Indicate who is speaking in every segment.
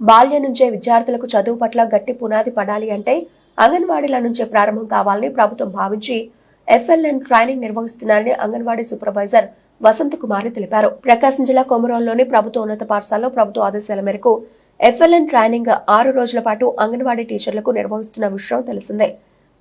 Speaker 1: బాల్యం నుంచే విద్యార్థులకు చదువు పట్ల గట్టి పునాది పడాలి అంటే అంగన్వాడీల నుంచే ప్రారంభం కావాలని ప్రభుత్వం భావించి ఎఫ్ఎల్ఎన్ ట్రైనింగ్ నిర్వహిస్తున్నారని అంగన్వాడీ సూపర్వైజర్ వసంత్ కుమారి తెలిపారు. ప్రకాశం జిల్లా కొమరోల్లోని ప్రభుత్వ ఉన్నత పాఠశాలలో ప్రభుత్వ ఆదేశాల మేరకు ఎఫ్ఎల్ఎన్ ట్రైనింగ్ ఆరు రోజుల పాటు అంగన్వాడీ టీచర్లకు నిర్వహిస్తున్న విషయం తెలిసిందే.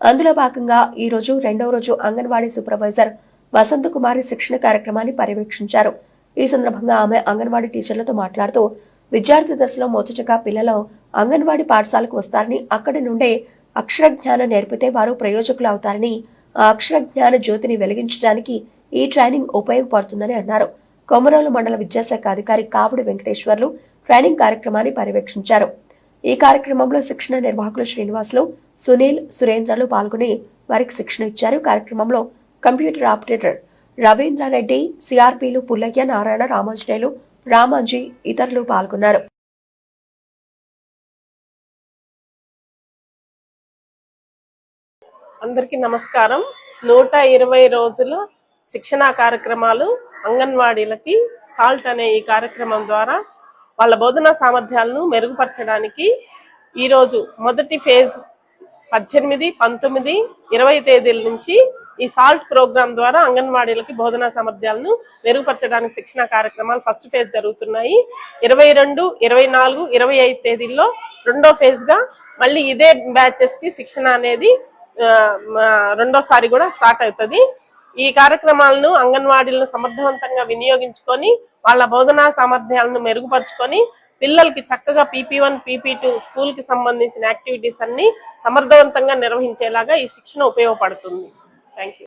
Speaker 1: అందులో భాగంగా ఈ రోజు రెండవ రోజు అంగన్వాడీ సూపర్వైజర్ వసంత్ కుమారి శిక్షణ కార్యక్రమాన్ని పర్యవేక్షించారు. ఈ సందర్భంగా ఆమె అంగన్వాడీ టీచర్లతో మాట్లాడుతూ విద్యార్థి దశలో మొదటగా పిల్లలు అంగన్వాడీ పాఠశాలకు వస్తారని అక్కడి నుండే అక్షరజ్ఞానం నేర్పితే వారు ప్రయోజకులు అవుతారని ఆ అక్షరజ్ఞాన జ్యోతిని వెలిగించడానికి ఈ ట్రైనింగ్ ఉపయోగపడుతుందని అన్నారు. కొమరోలు మండల విద్యాశాఖ అధికారి కావుడి వెంకటేశ్వర్లు ట్రైనింగ్ కార్యక్రమాన్ని పర్యవేక్షించారు. ఈ కార్యక్రమంలో శిక్షణ నిర్వాహకులు శ్రీనివాసులు సునీల్ సురేంద్రలు పాల్గొని వారికి శిక్షణ ఇచ్చారు. కార్యక్రమంలో కంప్యూటర్ ఆపరేటర్ రవీంద్రారెడ్డి సిఆర్పీలు పుల్లయ్య నారాయణ రామాంజనేయులు రామాంజీ ఇతరులు పాల్గొన్నారు.
Speaker 2: అందరికీ నమస్కారం. నూట ఇరవై రోజుల శిక్షణా కార్యక్రమాలు అంగన్వాడీలకి సాల్ట్ అనే ఈ కార్యక్రమం ద్వారా వాళ్ళ బోధనా సామర్థ్యాలను మెరుగుపరచడానికి ఈరోజు మొదటి ఫేజ్ పద్దెనిమిది పంతొమ్మిది ఇరవై తేదీల నుంచి ఈ సాల్ట్ ప్రోగ్రామ్ ద్వారా అంగన్వాడీలకి బోధనా సామర్థ్యాలను మెరుగుపరచడానికి శిక్షణ కార్యక్రమాలు ఫస్ట్ ఫేజ్ జరుగుతున్నాయి. ఇరవై రెండు ఇరవై నాలుగు ఇరవై ఐదు తేదీల్లో రెండో ఫేజ్గా మళ్ళీ ఇదే బ్యాచెస్కి శిక్షణ అనేది రెండోసారి కూడా స్టార్ట్ అవుతుంది. ఈ కార్యక్రమాలను అంగన్వాడీలను సమర్థవంతంగా వినియోగించుకొని వాళ్ళ బోధనా సామర్థ్యాలను మెరుగుపరుచుకొని పిల్లలకి చక్కగా పీపీ వన్ పీపీ టూ స్కూల్కి సంబంధించిన యాక్టివిటీస్ అన్ని సమర్థవంతంగా నిర్వహించేలాగా ఈ శిక్షణ ఉపయోగపడుతుంది. Thank you.